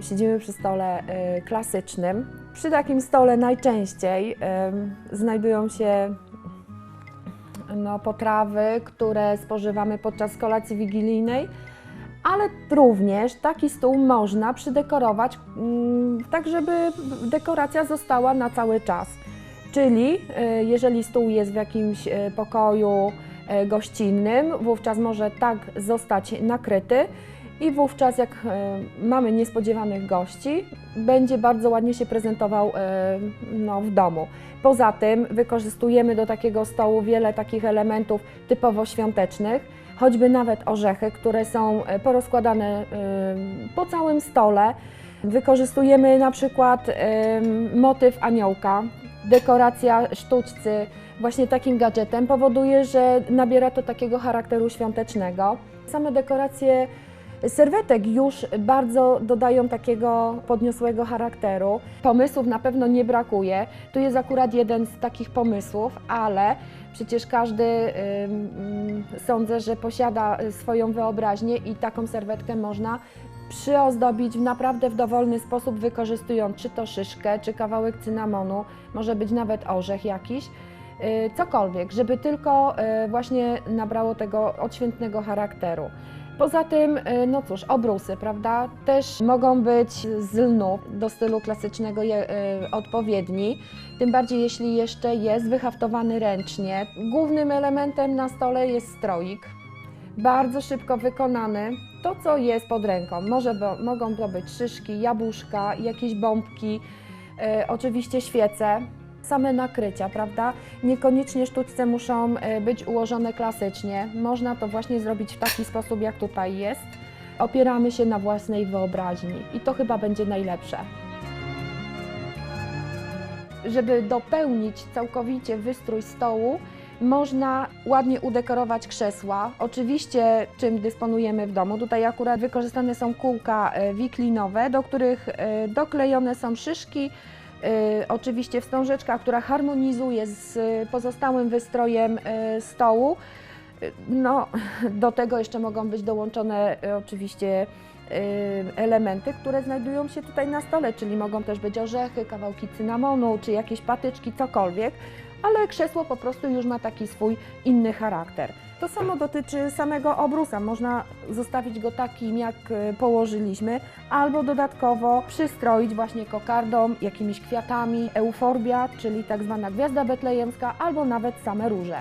Siedzimy przy stole y, klasycznym. Przy takim stole najczęściej znajdują się no, potrawy, które spożywamy podczas kolacji wigilijnej, ale również taki stół można przydekorować mm, tak, żeby dekoracja została na cały czas. Czyli y, jeżeli stół jest w jakimś y, pokoju gościnnym, wówczas może tak zostać nakryty i wówczas jak y, mamy niespodziewanych gości, będzie bardzo ładnie się prezentował y, no, w domu. Poza tym wykorzystujemy do takiego stołu wiele takich elementów typowo świątecznych, choćby nawet orzechy, które są e, porozkładane po całym stole. Wykorzystujemy na przykład motyw aniołka, dekoracja sztućcy właśnie takim gadżetem powoduje, że nabiera to takiego charakteru świątecznego. Same dekoracje serwetek już bardzo dodają takiego podniosłego charakteru. Pomysłów na pewno nie brakuje. Tu jest akurat jeden z takich pomysłów, ale przecież każdy ym, sądzę, że posiada swoją wyobraźnię i taką serwetkę można przyozdobić w naprawdę w dowolny sposób, wykorzystując czy to szyszkę, czy kawałek cynamonu, może być nawet orzech jakiś. y, Cokolwiek, żeby tylko y, właśnie nabrało tego odświętnego charakteru. Poza tym, y, no cóż, obrusy, prawda, też mogą być z lnu do stylu klasycznego je, y, odpowiedni, tym bardziej jeśli jeszcze jest wyhaftowany ręcznie. Głównym elementem na stole jest stroik, bardzo szybko wykonany. To, co jest pod ręką, może bo, mogą to być szyszki, jabłuszka, jakieś bombki, y, oczywiście świece, same nakrycia, prawda? Niekoniecznie sztućce muszą y, być ułożone klasycznie. Można to właśnie zrobić w taki sposób, jak tutaj jest. Opieramy się na własnej wyobraźni i to chyba będzie najlepsze. Żeby dopełnić całkowicie wystrój stołu, można ładnie udekorować krzesła. Oczywiście, czym dysponujemy w domu. Tutaj akurat wykorzystane są kółka e, wiklinowe, do których e, doklejone są szyszki. E, Oczywiście wstążeczka, która harmonizuje z e, pozostałym wystrojem e, stołu. No, do tego jeszcze mogą być dołączone oczywiście elementy, które znajdują się tutaj na stole, czyli mogą też być orzechy, kawałki cynamonu, czy jakieś patyczki, cokolwiek, ale krzesło po prostu już ma taki swój inny charakter. To samo dotyczy samego obrusa. Można zostawić go takim, jak e, położyliśmy, albo dodatkowo przystroić właśnie kokardą, jakimiś kwiatami, euforbia, czyli tak zwana gwiazda betlejemska, albo nawet same róże.